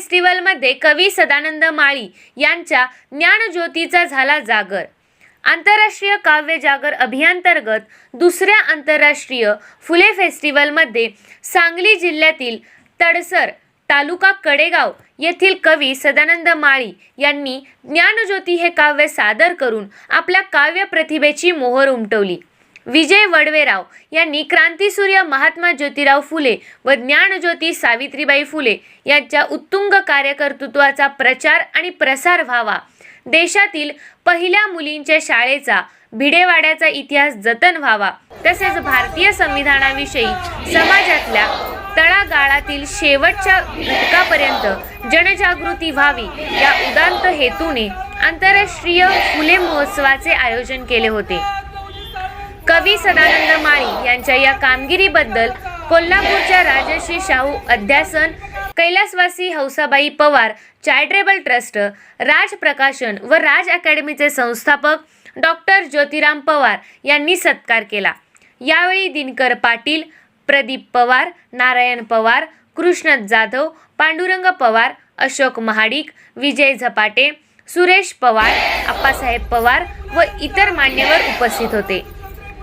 फेस्टिवलमध्ये कवी सदानंद माळी यांच्या ज्ञानज्योतीचा झाला जागर. आंतरराष्ट्रीय काव्य जागर अभियांतर्गत दुसऱ्या आंतरराष्ट्रीय फुले फेस्टिवलमध्ये सांगली जिल्ह्यातील तडसर तालुका कडेगाव येथील कवी सदानंद माळी यांनी ज्ञानज्योती हे काव्य सादर करून आपल्या काव्य प्रतिभेची मोहर उमटवली. विजय वडवेराव यांनी क्रांतीसूर्य महात्मा ज्योतिराव फुले व ज्ञानज्योती सावित्रीबाई फुले यांच्या उत्तुंग कार्यकर्तृत्वाचा प्रचार आणि प्रसार व्हावा. देशातील पहिल्या मुलींच्या शाळेचा भिडेवाड्याचा इतिहास जतन व्हावा. तसेच भारतीय संविधानाविषयी समाजातल्या तळागाळातील शेवटच्या घटकापर्यंत जनजागृती व्हावी या उदांत हेतूने आंतरराष्ट्रीय फुले महोत्सवाचे आयोजन केले होते. कवी सदानंद माळी यांच्या या कामगिरीबद्दल कोल्हापूरच्या राजश्री शाहू अध्यासन कैलासवासी हौसाबाई पवार चॅरिटेबल ट्रस्ट राज प्रकाशन व राज अकॅडमीचे संस्थापक डॉक्टर ज्योतिराम पवार यांनी सत्कार केला. यावेळी दिनकर पाटील प्रदीप पवार नारायण पवार कृष्ण जाधव पांडुरंग पवार अशोक महाडिक विजय झपाटे सुरेश पवार आप्पासाहेब पवार व इतर मान्यवर उपस्थित होते.